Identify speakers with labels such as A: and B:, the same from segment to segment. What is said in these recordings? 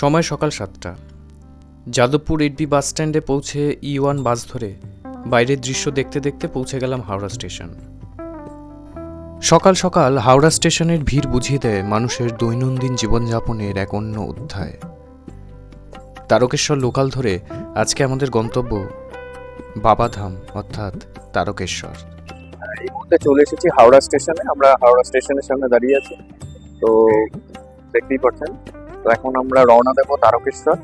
A: সময় সকাল সাতটা। যাদবপুর এইটবি বাস স্ট্যান্ডে পৌঁছে ই ওয়ান বাস ধরে বাইরের দৃশ্য দেখতে দেখতে পৌঁছে গেলাম হাওড়া স্টেশন। সকাল সকাল হাওড়া স্টেশনের ভিড় বুঝিয়ে দেয় মানুষের দৈনন্দিন জীবনযাপনের এক অন্য অধ্যায়। তারকেশ্বর লোকাল ধরে আজকে আমাদের গন্তব্য বাবাধাম, অর্থাৎ তারকেশ্বর।
B: এই মুহূর্তে চলে এসেছি হাওড়া স্টেশনে, আমরা হাওড়া স্টেশনের সামনে দাঁড়িয়ে আছি। তো দেখতেই পাচ্ছেন তো এখন আমরা রওনা দেবো তারকেশ্বর।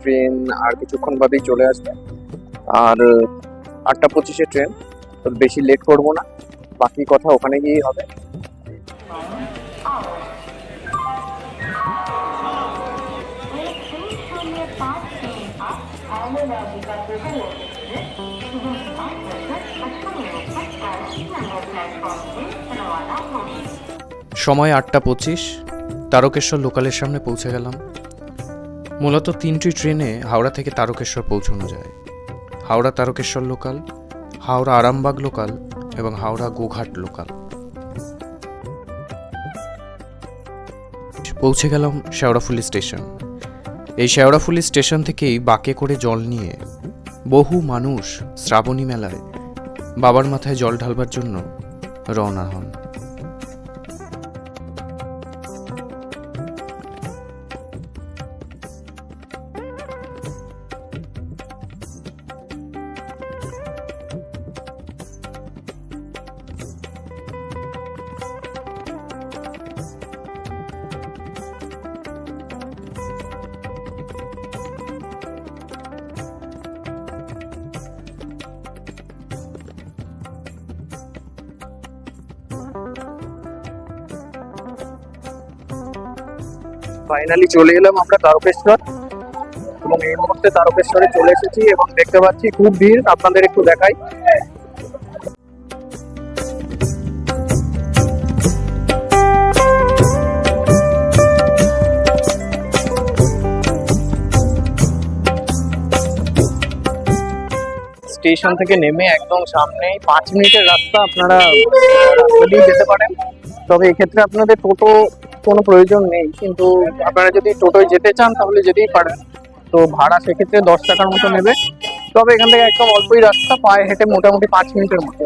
B: ট্রেন আর কিছুক্ষণ বাদেই চলে আসবে। আর, আটটা পঁচিশে ট্রেন, তো বেশি লেট করব না। বাকি কথা ওখানে গিয়েই হবে।
A: সময় আটটা পঁচিশ। তারকেশ্বর লোকালের সামনে পৌঁছে গেলাম। মূলত তিনটি ট্রেনে হাওড়া থেকে তারকেশ্বর পৌঁছানো যায়। হাওড়া তারকেশ্বর লোকাল, হাওড়া আরামবাগ লোকাল এবং হাওড়া গোঘাট লোকাল। পৌঁছে গেলাম শেওড়াফুলি স্টেশন। এই শেওড়াফুলি স্টেশন থেকেই বাকে করে জল নিয়ে বহু মানুষ শ্রাবণী মেলায় বাবার মাথায় জল ঢালবার জন্য রওনা হন।
B: ফাইনালি চলে এলাম আমরা তারকেশ্বর। এবং এই মুহূর্তে তারকেশ্বরে চলে এসেছি এবং দেখতে পাচ্ছি খুব ভিড়, আপনাদের একটু দেখাই। স্টেশন থেকে নেমে একদম সামনেই পাঁচ মিনিটের রাস্তা আপনারা যেতে পারেন। তবে এক্ষেত্রে আপনাদের টোটো কোনো প্রয়োজন নেই, কিন্তু আপনারা যদি টোটোয় যেতে চান তাহলে যেতেই পারেন। তো ভাড়া সেক্ষেত্রে দশ টাকার মতো নেবে। তবে এখান থেকে একদম অল্পই রাস্তা, পায়ে হেঁটে মোটামুটি পাঁচ মিনিটের মতো।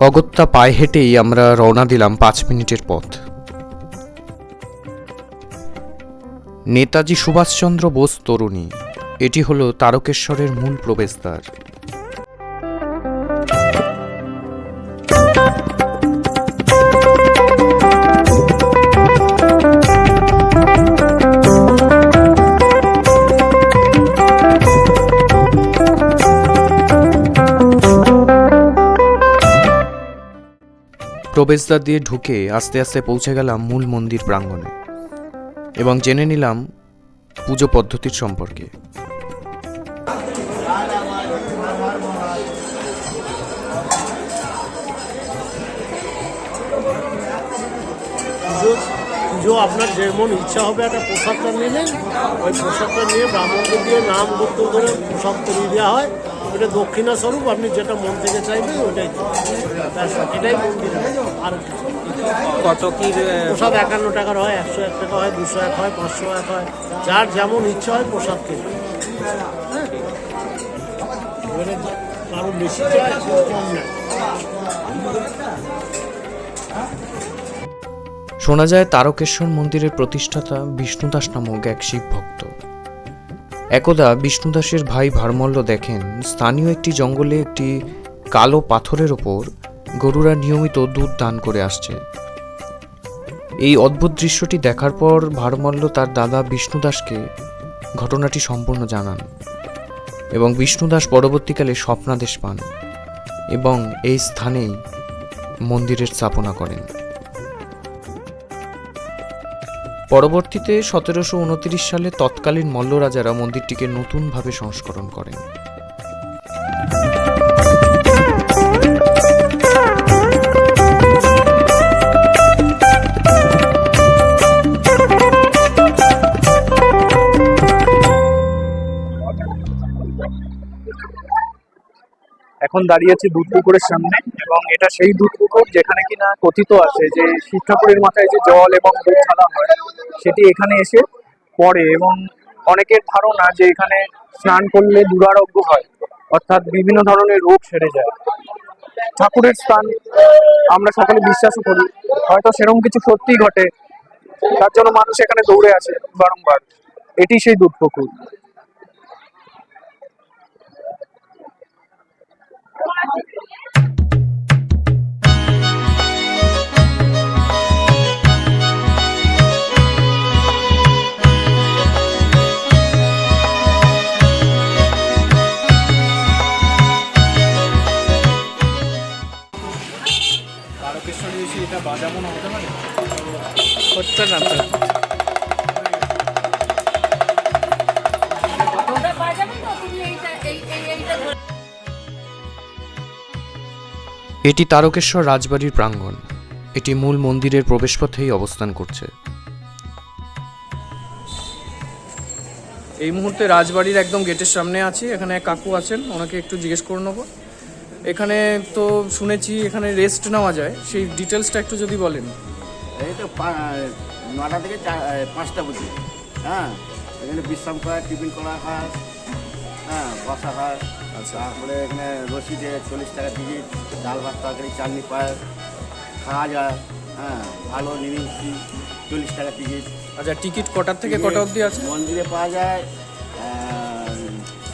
A: অগত্যা পায়ে হেঁটেই আমরা রওনা দিলাম পাঁচ মিনিটের পথ। নেতাজি সুভাষচন্দ্র বোস তরুণী, এটি হলো তারকেশ্বরের মূল প্রবেশদ্বার। প্রবেশদ্বার দিয়ে ঢুকে আস্তে আস্তে পৌঁছে গেলাম মূল মন্দির প্রাঙ্গণে এবং জেনে নিলাম পুজো পদ্ধতির সম্পর্কে।
C: পুজো আপনার যেমন ইচ্ছা হবে, একটা প্রসাদটা নিলেন। ওই প্রসাদটা নিয়ে ব্রাহ্মণকে দিয়ে নাম করতে ধরে প্রসাদ করিয়ে দেওয়া হয়। ওটা দক্ষিণা স্বরূপ আপনি যেটা মন থেকে চাইবেন ওটাই এটাই মন্দির আর
D: কত কি
C: প্রসাদ একান্ন টাকার হয় একশো এক টাকা হয় দুশো এক হয় পাঁচশো এক হয়। যার যেমন ইচ্ছা হয় প্রসাদ খেতে কারও বেশি চায় কম নেয়।
A: শোনা যায় তারকেশ্বর মন্দিরের প্রতিষ্ঠাতা বিষ্ণুদাস নামক এক শিব ভক্ত। একদা বিষ্ণুদাসের ভাই ভারমল্ল দেখেন, স্থানীয় একটি জঙ্গলে একটি কালো পাথরের ওপর গরুরা নিয়মিত দুধ দান করে আসছে। এই অদ্ভুত দৃশ্যটি দেখার পর ভারমল্ল তার দাদা বিষ্ণুদাসকে ঘটনাটি সম্পূর্ণ জানান এবং বিষ্ণুদাস পরবর্তীকালে স্বপ্নাদেশ পান এবং এই স্থানেই মন্দিরের স্থাপনা করেন। পরবর্তীতে সতেরোশো উনত্রিশ সালে তৎকালীন মল্ল রাজারা মন্দিরটিকে নতুনভাবে সংস্করণ করেন।
B: এখন দাঁড়িয়ে আছি দুধ পুকুরের সামনে এবং এটা সেই দুধ পুকুর যেখানে কিনা কথিত আছে যে শিব ঠাকুরের মাথায় যে জল এবং দুধ ঢালা হয়, সেটি এখানে এসে পড়ে এবং অনেকের ধারণা যে এখানে স্নান করলে দুরারোগ্য হয়, অর্থাৎ বিভিন্ন ধরনের রোগ সেরে যায়। ঠাকুরের স্থান আমরা সকলে বিশ্বাসও করি, হয়তো সেরকম কিছু সত্যি ঘটে, তার জন্য মানুষ এখানে দৌড়ে আছে বারংবার। এটি সেই দুধ পুকুর। Thank you. এটি
A: তারকেশ্বর রাজবাড়ির প্রাঙ্গণ। এটি মূল মন্দিরের প্রবেশপথেই অবস্থান করছে। এই মুহূর্তে রাজবাড়ির একদম গেটের সামনে আছি এখানে এক কাকু আছেন ওনাকে একটু জিজ্ঞেস করে নেব। এখানে তো শুনেছি এখানে রেস্ট নেওয়া যায় সেই ডিটেলসটা একটু যদি বলেন।
E: এই তো নটা থেকে পাঁচটা বুঝি হ্যাঁ এখানে বিশ্রাম করা টিফিন করা হয়। হ্যাঁ বসা হয়।
A: আচ্ছা।
E: তারপরে এখানে রসিদে চল্লিশ টাকা টিকিট ডাল ভাত তরকারি চাটনি পায় খাওয়া যায়। হ্যাঁ ভালো নিরিমিষি চল্লিশ টাকা টিকিট।
A: আচ্ছা টিকিট কটার থেকে কটা অবধি আছে?
E: মন্দিরে পাওয়া যায়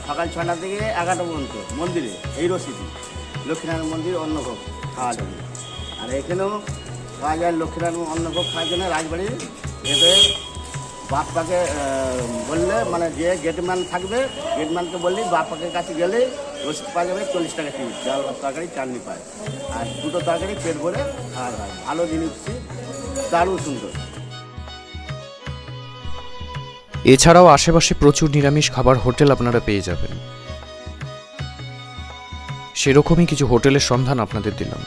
E: সকাল ছটা থেকে এগারোটা পর্যন্ত মন্দিরে এই রসিদি লক্ষ্মীনারায়ণ মন্দির অন্নভোগ খাওয়া যাবে। আর এখানেও পাওয়া যায় লক্ষ্মীনারায়ণ অন্নভোগ খাওয়ার জন্য রাজবাড়ির ভেতরে বাপ পাকে বললে মানে যে গেটম্যান থাকবে গেটম্যানকে বললেই বাপ পাকের কাছে গেলে রসিদ পাওয়া যাবে চল্লিশ টাকা টিকিট ভাত তরকারি, চাটনি পায়। আর দুটো তরকারি পেট ভরে খাওয়া হয়। ভালো জিনিস দারুণ সুন্দর।
A: এছাড়াও আশেপাশে প্রচুর নিরামিষ খাবার হোটেল আপনারা পেয়ে যাবেন। সেরকমই কিছু হোটেলের সন্ধান আপনাদের দিলাম।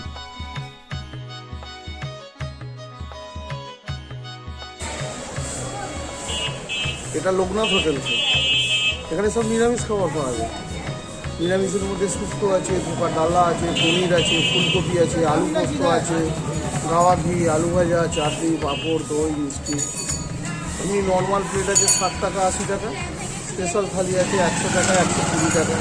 F: এটা লোকনাথ হোটেল এখানে সব নিরামিষ খাবার পাওয়া যায়। নিরামিষের মধ্যে শুক্তো আছে ধোকা ডালা আছে পনির আছে ফুলকপি আছে আলু পোস্ত আছে গাওয়া ঘি আলু ভাজা চাটনি পাঁপড় দই মিষ্টি। এমনি নর্মাল প্লেট আছে ষাট টাকা আশি টাকা। স্পেশাল থালি আছে একশো টাকা একশো কুড়ি টাকা।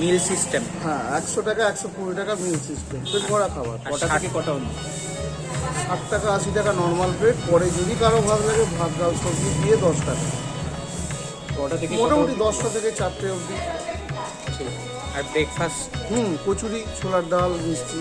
A: মিল সিস্টেম
F: হ্যাঁ একশো টাকা একশো কুড়ি টাকা মিল সিস্টেম পেট ভরা খাবার? কটা
A: থেকে কটা
F: ষাট টাকা আশি টাকা নর্মাল প্লেট পরে যদি কারও ভালো লাগে ভাত ডাল সবজি দিয়ে দশ টাকা।
A: কটা থেকে
F: মোটামুটি দশটা থেকে চারটে অবধি।
A: আর ব্রেকফাস্ট
F: হুম কচুরি ছোলার ডাল মিষ্টি।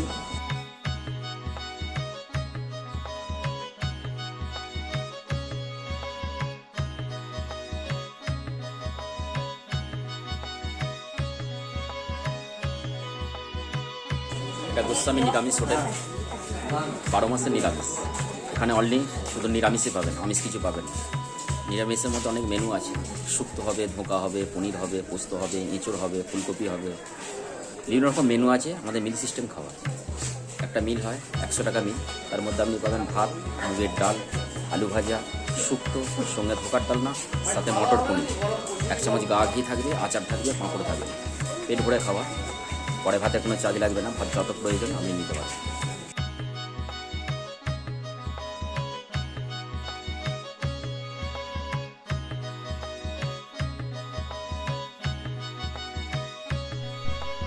G: এটা গোস্বামী নিরামিষ হোটেল। বারো মাসে নিরামিষ। এখানে অনলি শুধু নিরামিষই পাবেন, আমিষ কিছু পাবেন। নিরামিষের মধ্যে অনেক মেনু আছে। শুক্তো হবে, ধোঁকা হবে, পনির হবে, পোস্ত হবে, এঁচড় হবে, ফুলকপি হবে। বিভিন্ন রকম মেনু আছে, আমাদের মিল সিস্টেম খাওয়া। একটা মিল হয়, একশো টাকা মিল তার মধ্যে আপনি পাবেন ভাত, মুগের ডাল, আলু ভাজা শুক্তো সঙ্গে ধোকার ডালনা সাথে মটর পনির। এক চামচ গা ঘি থাকবে, আচার থাকবে, পাঁপড় থাকবে। পেট ভরে খাওয়া। পরে ভাতের কোনো চার্জ লাগবে না, ভাত যত প্রয়োজন আপনি নিতে পারেন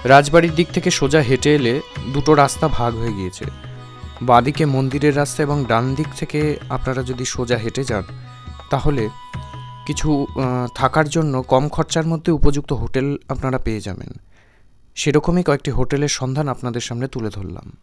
A: রাজবাড়ির দিক থেকে সোজা হেঁটে এলে দুটো রাস্তা ভাগ হয়ে গিয়েছে। বাঁদিকে মন্দিরের রাস্তা এবং ডান দিক থেকে আপনারা যদি সোজা হেঁটে যান, তাহলে কিছু থাকার জন্য কম খরচার মধ্যে উপযুক্ত হোটেল আপনারা পেয়ে যাবেন। সেরকমই কয়েকটি হোটেলের সন্ধান আপনাদের সামনে তুলে ধরলাম।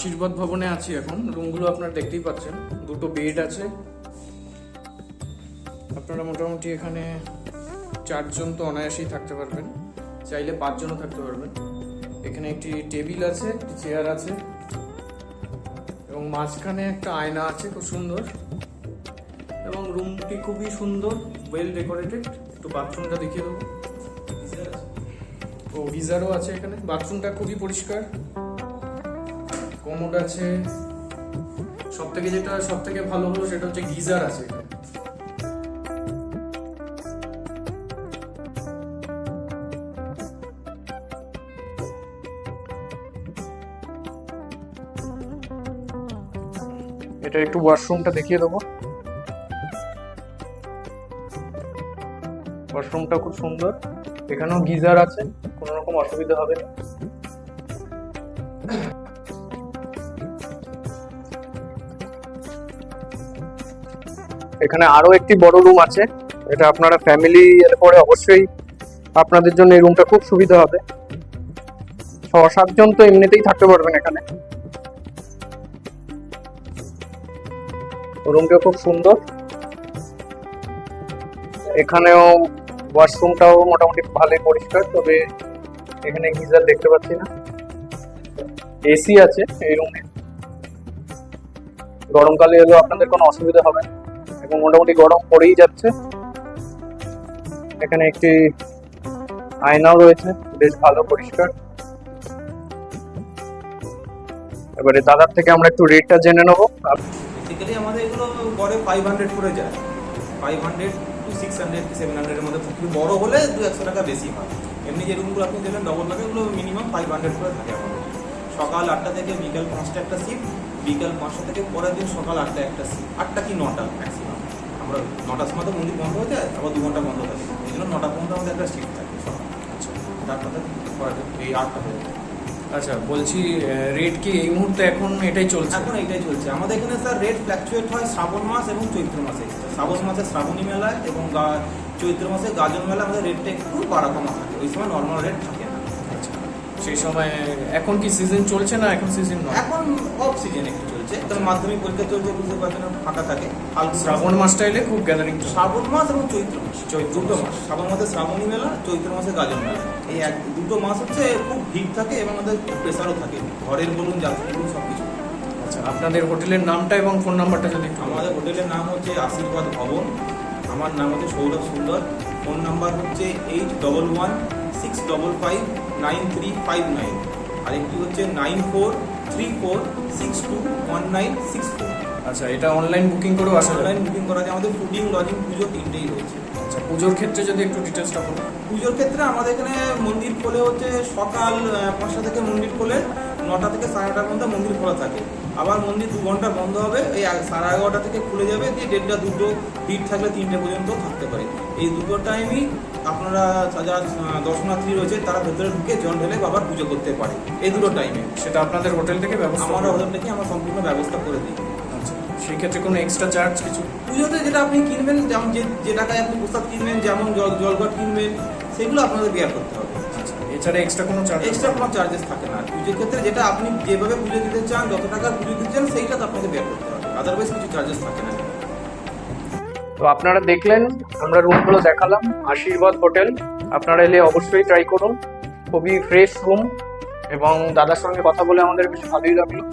A: আশীর্বাদ ভবনে আছি এখন, রুমগুলো আপনারা দেখতেই পাচ্ছেন। দুটো বেড আছে। আপনারা মোটামুটি এখানে চারজন তো অনায়াসেই থাকতে পারবেন। চাইলে পাঁচজনও থাকতে পারবেন। এখানে একটি টেবিল আছে, একটি চেয়ার আছে। এবং মাঝখানে একটা আয়না আছে, খুব সুন্দর। এবং রুমটি খুবই সুন্দর ওয়েল ডেকোরেটেড একটু বাথরুমটা দেখিয়ে দেবো। ও, গিজারও আছে এখানে। বাথরুমটা খুবই পরিষ্কার। কমোড আছে। সব থেকে যেটা সব থেকে ভালো হলো সেটা হচ্ছে গিজার আছে এটা একটু ওয়াশরুমটা দেখিয়ে দেবো। ওয়াশরুমটা খুব সুন্দর। এখানেও গিজার আছে, কোনো রকম অসুবিধা হবে না। এখানে আরও একটি বড় রুম আছে। এটা আপনারা ফ্যামিলি এর পরে অবশ্যই আপনাদের জন্য এই রুমটা খুব সুবিধা হবে। ছ সাতজন তো এমনিতেই থাকতে পারবেন এখানে। রুমটা খুব সুন্দর। এখানেও ওয়াশরুমটাও মোটামুটি ভালোই পরিষ্কার, তবে এখানে গিজার দেখতে পাচ্ছি না। এসি আছে এই রুমে গরমকালে এলেও আপনাদের কোনো অসুবিধা হবে না। এবং মোটামুটি গরম পড়েই যাচ্ছে। এখানে একটি আয়নাও রয়েছে, বেশ ভালো পরিষ্কার। এবারে দাদার থেকে আমরা একটু রেটটা জেনে নেব।
H: বেসিক্যালি আমাদের এগুলো গড়ে ফাইভ হান্ড্রেড করে যায়। Five hundred to six hundred seven হান্ড্রেডের মধ্যে একটু বড় হলে দু একশো টাকা বেশি হয়। এমনি যে রুমগুলো আপনি দেবেন ডবল বেড এগুলো মিনিমাম ফাইভ হান্ড্রেড করে থাকে আমাদের। সকাল আটটা থেকে বিকাল পাঁচটা একটা শিফট বিকাল পাঁচটা থেকে পরের দিন সকাল আটটা একটা শিফট আটটা কি নটা ম্যাক্সিমাম আমরা নটার সময় তো মন্দির বন্ধ হয়ে যায় আবার দু ঘণ্টা বন্ধ থাকে এই জন্য নটা পর্যন্ত আমাদের একটা শিফট থাকে। আচ্ছা এই আটটা থেকে
A: আচ্ছা বলছি রেট কি এই মুহূর্তে এখন এটাই চলছে?
H: এখন এটাই চলছে। আমাদের এখানে স্যার রেট ফ্ল্যাকচুয়েট হয় শ্রাবণ মাস এবং চৈত্র মাসে। শ্রাবণ মাসে শ্রাবণী মেলায় এবং চৈত্র মাসে গাজন মেলা আমাদের রেটটা একটু বাড়া কমা থাকে ওই সময় নর্মাল রেট থাকে। না
A: আচ্ছা সেই সময় এখন কি সিজন চলছে না এখন সিজন নয়?
H: এখন অফ সিজন একটু। চলছে কারণ মাধ্যমিক পরীক্ষা চলছে বুঝতে পারছেন ফাঁকা থাকে।
A: শ্রাবণ মাসটা এলে খুব গ্যাদারিং
H: শ্রাবণ মাস এবং চৈত্র মাস। চৈত্র দুটো মাস। শ্রাবণ মাসে শ্রাবণী মেলা চৈত্র মাসে গাজন মেলা। এই এক দুটো মাস হচ্ছে খুব ভিড় থাকে এবং আমাদের খুব প্রেসারও থাকে। ঘরের বলুন যাত্রী বলুন সব কিছু
A: আচ্ছা আপনাদের হোটেলের নামটা এবং ফোন নাম্বারটা যদি
H: আমাদের হোটেলের নাম হচ্ছে আশীর্বাদ ভবন। আমার নাম হচ্ছে সৌরভ সুন্দর। ফোন নাম্বার হচ্ছে eight double one six double five nine three five nine আরেকটি হচ্ছে nine four three four six two nine six four.
A: আচ্ছা এটা অনলাইন বুকিং করেও আসা
H: অনলাইন বুকিং করা যায়। আমাদের ফুডিং লজিং পুজো তিনটেই রয়েছে।
A: আচ্ছা পুজোর ক্ষেত্রে যদি একটু ডিটেলসটা বলুন
H: পুজোর ক্ষেত্রে আমাদের এখানে মন্দির খোলে হচ্ছে সকাল পাঁচটা থেকে মন্দির খোলে নটা থেকে সাড়ে নটার মধ্যে মন্দির খোলা থাকে। আবার মন্দির দু ঘণ্টা বন্ধ হবে এই সাড়ে এগারোটা থেকে খুলে যাবে দিয়ে দেড়টা দুটো ভিড় থাকলে তিনটে পর্যন্ত থাকতে পারে। এই দুটো টাইমই আপনারা যারা দর্শনার্থী রয়েছে তারা ভেতরে ঢুকে জল ঢেলে বাবার পুজো করতে পারে। এই দুটো টাইমে
A: সেটা আপনাদের হোটেল থেকে ব্যবস্থা
H: আমরা হোটেল থেকে আমরা সম্পূর্ণ ব্যবস্থা করে দিই।
A: আচ্ছা সেই ক্ষেত্রে কোনো এক্সট্রা চার্জ কিছু?
H: পুজোতে যেটা আপনি কিনবেন যেমন যে যে টাকায় আপনি প্রসাদ কিনবেন যেমন জল জলঘট কিনবেন সেগুলো আপনাদের বেয়ার করতে হবে।
A: আচ্ছা এছাড়া এক্সট্রা কোনো চার্জ
H: এক্সট্রা কোনো চার্জেস থাকে না। পুজোর ক্ষেত্রে যেটা আপনি যেভাবে পুজো দিতে চান যত টাকার পুজো দিতে চান সেইটা তো আপনাকে বের করতে হবে। আদারওয়াইজ কিছু চার্জেস থাকে না।
B: তো আপনারা দেখলেন, আমরা রুমগুলো দেখালাম, আশীর্বাদ হোটেল। আপনারা এলে অবশ্যই ট্রাই করুন। খুবই ফ্রেশ রুম এবং দাদার সঙ্গে কথা বলে আমাদের বেশ ভালোই লাগল।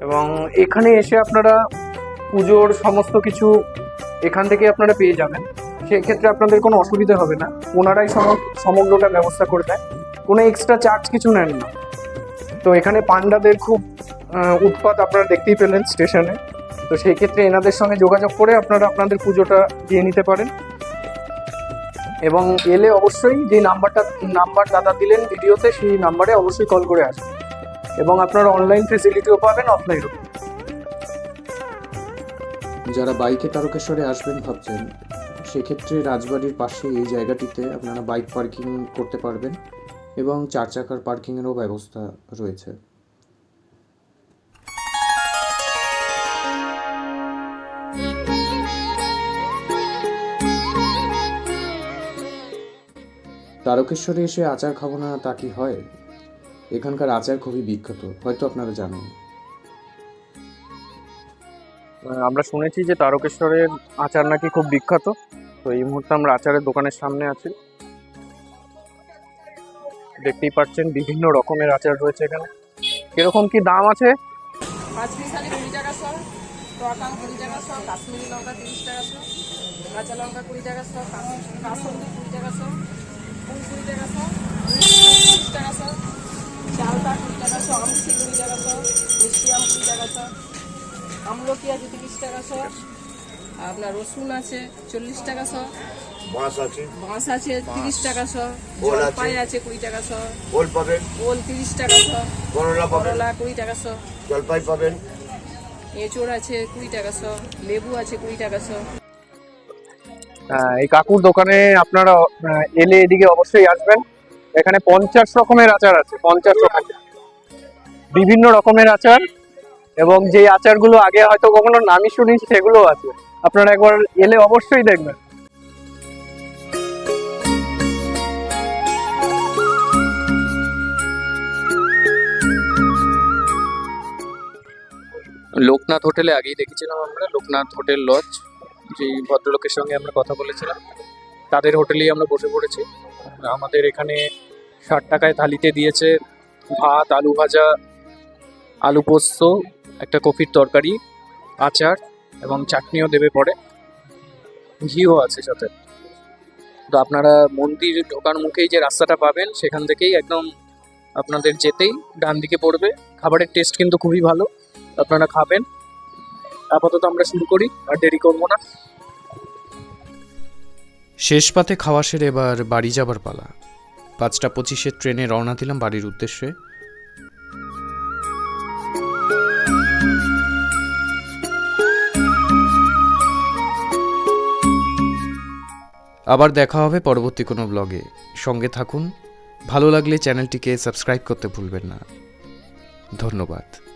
B: এবং এখানে এসে আপনারা পুজোর সমস্ত কিছু এখান থেকে আপনারা পেয়ে যাবেন। সেক্ষেত্রে আপনাদের কোনো অসুবিধা হবে না। ওনারাই সম- সমগ্রটা ব্যবস্থা করে দেয়। কোনো এক্সট্রা চার্জ কিছু নেন না। তো এখানে পান্ডাদের খুব উৎপাত আপনারা দেখতেই পেলেন স্টেশনে তো সেই ক্ষেত্রে এনাদের সঙ্গে যোগাযোগ করে আপনারা আপনাদের পুজোটা দিয়ে নিতে পারেন। এবং এলে অবশ্যই যে নাম্বারটা, নাম্বার দাদা দিলেন ভিডিওতে, সেই নাম্বারে অবশ্যই কল করে আসবেন। এবং আপনারা অনলাইন ফেসিলিটিও পাবেন অফলাইনও
A: যারা বাইকে তারকেশ্বরে আসবেন ভাবছেন, সেক্ষেত্রে রাজবাড়ির পাশে এই জায়গাটিতে আপনারা বাইক পার্কিং করতে পারবেন এবং চার চাকার পার্কিংয়েরও ব্যবস্থা রয়েছে। তারকেশ্বরে এসে আচার খাব না তা কি হয়? এখানকার আচার খুবই বিখ্যাত হয়তো আপনারা জানেন।
B: আমরা শুনেছি যে তারকেশ্বরের আচার নাকি খুব বিখ্যাত তো এই মুহূর্তে আমরা আচারের দোকানের সামনে আছি। দেখতেই পাচ্ছেন বিভিন্ন রকমের আচার রয়েছে এখানে। কীরকম কি দাম আছে?
D: কুড়ি টাকা কুড়ি টাকা কাশ্মীরি লঙ্কা তিরিশ টাকা শো কাঁচা লঙ্কা কুড়ি টাকা শো কাসন্দি কুড়ি টাকা শো টাকা শো তিরিশ টাকা শো চালটা কুড়ি টাকা শো আমসি কুড়ি টাকা শো মিষ্টি আম কুড়ি টাকা শো আমলকি আছে তিরিশ টাকা শো আপনার রসুন আছে চল্লিশ টাকা শো
E: বাঁশ আছে।
D: বাঁশ আছে। তিরিশ টাকা শো
E: আছে।
D: জলপাই আছে কুড়ি টাকা শো
E: ওল পাবেন।
D: ওল তিরিশ টাকা শো
E: করলা
D: করলা কুড়ি টাকা শো
E: জলপাই পাবেন।
D: এঁচড় আছে কুড়ি টাকা শো লেবু আছে কুড়ি টাকা শো।
B: এই কাকুর দোকানে আপনারা এলে এদিকে অবশ্যই আসবেন। এখানে পঞ্চাশ রকমের আচার আছে, পঞ্চাশ রকমের বিভিন্ন রকমের আচার, এবং যে আচারগুলো আগে হয়তো কখনো নামই শুনি সেগুলো আছে। আপনারা একবার এলে অবশ্যই দেখবেন।
A: লোকনাথ হোটেলে আগেই দেখেছিলাম আমরা, লোকনাথ হোটেল লজ। যেই ভদ্রলোকের সঙ্গে আমরা কথা বলেছিলাম, তাদের হোটেলেই আমরা বসে পড়েছি। আমাদের এখানে ষাট টাকায় থালিতে দিয়েছে ভাত, আলু ভাজা, আলু পোস্ত, একটা কফির তরকারি, আচার এবং চাটনিও দেবে পরে। ঘিও আছে সাথে। তো আপনারা মন্দির ঢোকার মুখেই যে রাস্তাটা পাবেন, সেখান থেকেই একদম আপনাদের যেতেই ডান দিকে পড়বে। খাবারের টেস্ট কিন্তু খুবই ভালো। আপনারা খাবেন। আপাতত আমরা শুরু করি, আর দেরি করব না। শেষ পাতে খাওয়া সেরে এবার বাড়ি যাবার পালা। পাঁচটা পঁচিশের ট্রেনে রওনা দিলাম বাড়ির উদ্দেশ্যে। আবার দেখা হবে পরবর্তী কোনো ব্লগে। সঙ্গে থাকুন। ভালো লাগলে চ্যানেলটিকে সাবস্ক্রাইব করতে ভুলবেন না। ধন্যবাদ।